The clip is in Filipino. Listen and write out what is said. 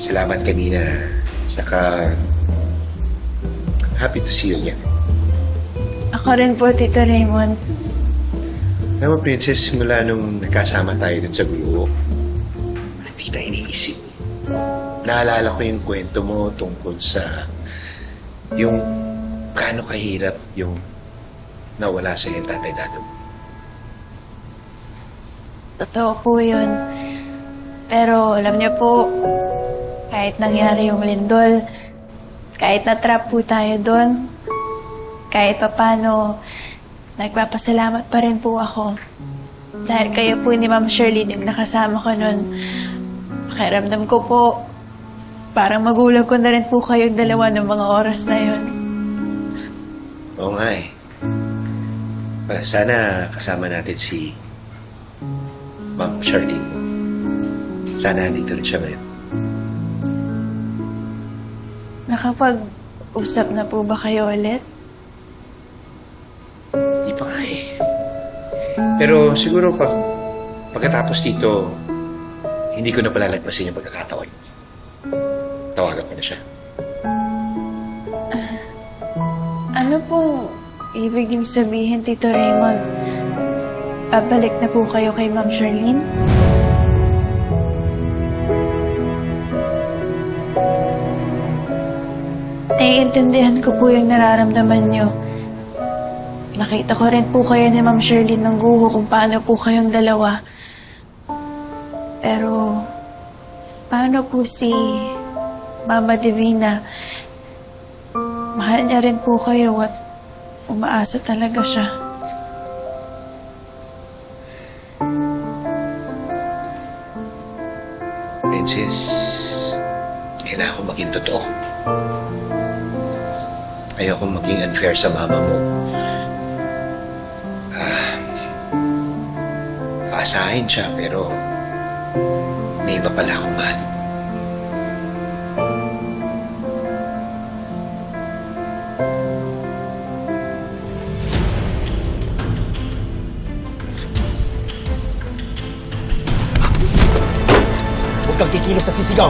Salamat kanina. Tsaka, happy to see you again. Ako rin po, Tito Raymond. Alam mo, Princess, simula nung nagkasama tayo dun sa grupo, hindi tayo iniisip. Naalala ko yung kwento mo tungkol sa yung gaano kahirap yung nawala sa yung tatay dado. Totoo po yun. Pero alam niyo po, kahit nangyari yung lindol, kahit na-trap po tayo doon, kahit papano, nagpapasalamat pa rin po ako. Dahil kayo po ni Ma'am Shirley yung nakasama ko noon. Pakiramdam ko po, parang magulang ko na rin po kayong dalawa ng mga oras na yun. Oo nga eh. Sana kasama natin si Ma'am Charlene. Sana nandito rin siya ngayon. Nakapag-usap na po ba kayo ulit? Di pa nga eh. Pero siguro pag pagkatapos dito, hindi ko na palalagpasin yung pagkakataon. Tawagan ko na siya. Ano pong ibig niyong sabihin, Tito Raymond? Babalik na po kayo kay Ma'am Charlene? Naiintindihan ko po yung nararamdaman niyo. Nakita ko rin po kayo ni Ma'am Charlene ng guho kung paano po kayong dalawa. Pero, paano po si Mama Divina? Mahal niya rin po kayo at umaasa talaga siya. Princess, kailangan ko maging totoo. Ayoko maging unfair sa mama mo. Ah, aasahin siya pero may iba pala akong mahal. Huwag kang kikilos at sisigaw.